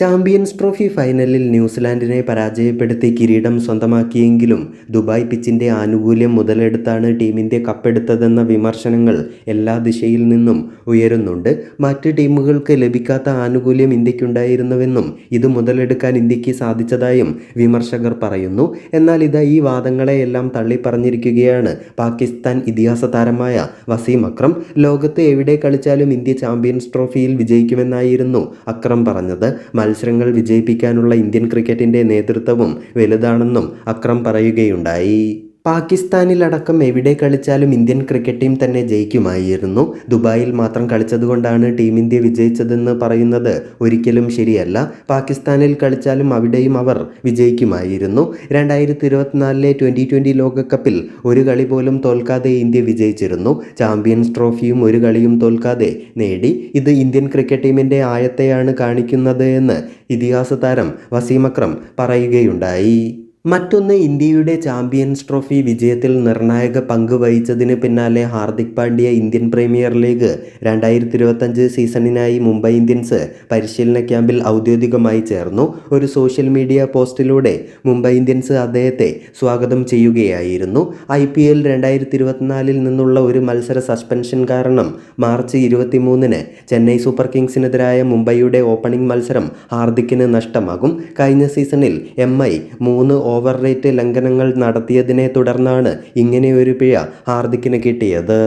Champions trophy ഫൈനലിൽ ന്യൂസിലാൻഡിനെ പരാജയപ്പെടുത്തി കിരീടം സ്വന്തമാക്കിയെങ്കിലും ദുബായ് പിച്ചിന്റെ ആനുകൂല്യം മുതലെടുത്താണ് ടീമിന്റെ കപ്പെടുത്തതെന്ന വിമർശനങ്ങൾ എല്ലാ ദിശയിൽ നിന്നും ഉയരുന്നുണ്ട്. മറ്റ് ടീമുകൾക്ക് ലഭിക്കാത്ത ആനുകൂല്യം ഇന്ത്യക്കുണ്ടായിരുന്നുവെന്നും ഇത് മുതലെടുക്കാൻ ഇന്ത്യയ്ക്ക് സാധിച്ചതായും വിമർശകർ പറയുന്നു. എന്നാൽ ഇത് ഈ വാദങ്ങളെയെല്ലാം തള്ളിപ്പറഞ്ഞിരിക്കുകയാണ് പാകിസ്ഥാൻ ഇതിഹാസ താരമായ വസീം അക്രം. ലോകത്ത് എവിടെ കളിച്ചാലും ഇന്ത്യ ചാമ്പ്യൻസ് ട്രോഫിയിൽ വിജയിക്കുമെന്നായിരുന്നു അക്രം പറഞ്ഞത്. മത്സരങ്ങൾ വിജയിപ്പിക്കാനുള്ള ഇന്ത്യൻ ക്രിക്കറ്റിന്റെ നേതൃത്വവും വലുതാണെന്നും അക്രം പറയുകയുണ്ടായി. പാകിസ്ഥാനിലടക്കം എവിടെ കളിച്ചാലും ഇന്ത്യൻ ക്രിക്കറ്റ് ടീം തന്നെ ജയിക്കുമായിരുന്നു. ദുബായിൽ മാത്രം കളിച്ചതുകൊണ്ടാണ് ടീം ഇന്ത്യ വിജയിച്ചതെന്ന് പറയുന്നത് ഒരിക്കലും ശരിയല്ല. പാകിസ്ഥാനിൽ കളിച്ചാലും അവിടെയും അവർ വിജയിക്കുമായിരുന്നു. രണ്ടായിരത്തി ഇരുപത്തിനാലിലെ ട്വന്റി ട്വന്റി ലോകകപ്പിൽ ഒരു കളി പോലും തോൽക്കാതെ ഇന്ത്യ വിജയിച്ചിരുന്നു. ചാമ്പ്യൻസ് ട്രോഫിയും ഒരു കളിയും തോൽക്കാതെ നേടി. ഇത് ഇന്ത്യൻ ക്രിക്കറ്റ് ടീമിന്റെ ആയത്തെയാണ് കാണിക്കുന്നത് എന്ന് ഇതിഹാസ താരം വസീം അക്രം പറയുകയുണ്ടായി. മറ്റൊന്ന് ഇന്ത്യയുടെ ചാമ്പ്യൻസ് ട്രോഫി വിജയത്തിൽ നിർണായക പങ്ക് വഹിച്ചതിന് പിന്നാലെ Hardik Pandya Indian premier league രണ്ടായിരത്തി ഇരുപത്തഞ്ച് സീസണിനായി മുംബൈ ഇന്ത്യൻസ് പരിശീലന ക്യാമ്പിൽ ഔദ്യോഗികമായി ചേർന്നു. ഒരു സോഷ്യൽ മീഡിയ പോസ്റ്റിലൂടെ മുംബൈ ഇന്ത്യൻസ് അദ്ദേഹത്തെ സ്വാഗതം ചെയ്യുകയായിരുന്നു. ഐ പി എൽ രണ്ടായിരത്തി ഇരുപത്തിനാലിൽ നിന്നുള്ള ഒരു മത്സര സസ്പെൻഷൻ കാരണം മാർച്ച് ഇരുപത്തിമൂന്നിന് ചെന്നൈ സൂപ്പർ കിങ്സിനെതിരായ മുംബൈയുടെ ഓപ്പണിംഗ് മത്സരം ഹാർദിക്കിന് നഷ്ടമാകും. കഴിഞ്ഞ സീസണിൽ എം ഐ മൂന്ന് ഓവർ റേറ്റ് ലംഘനങ്ങൾ നടത്തിയതിനെ തുടർന്നാണ് ഇങ്ങനെയൊരു പിഴ ഹാർദിക്കിന് കിട്ടിയത്.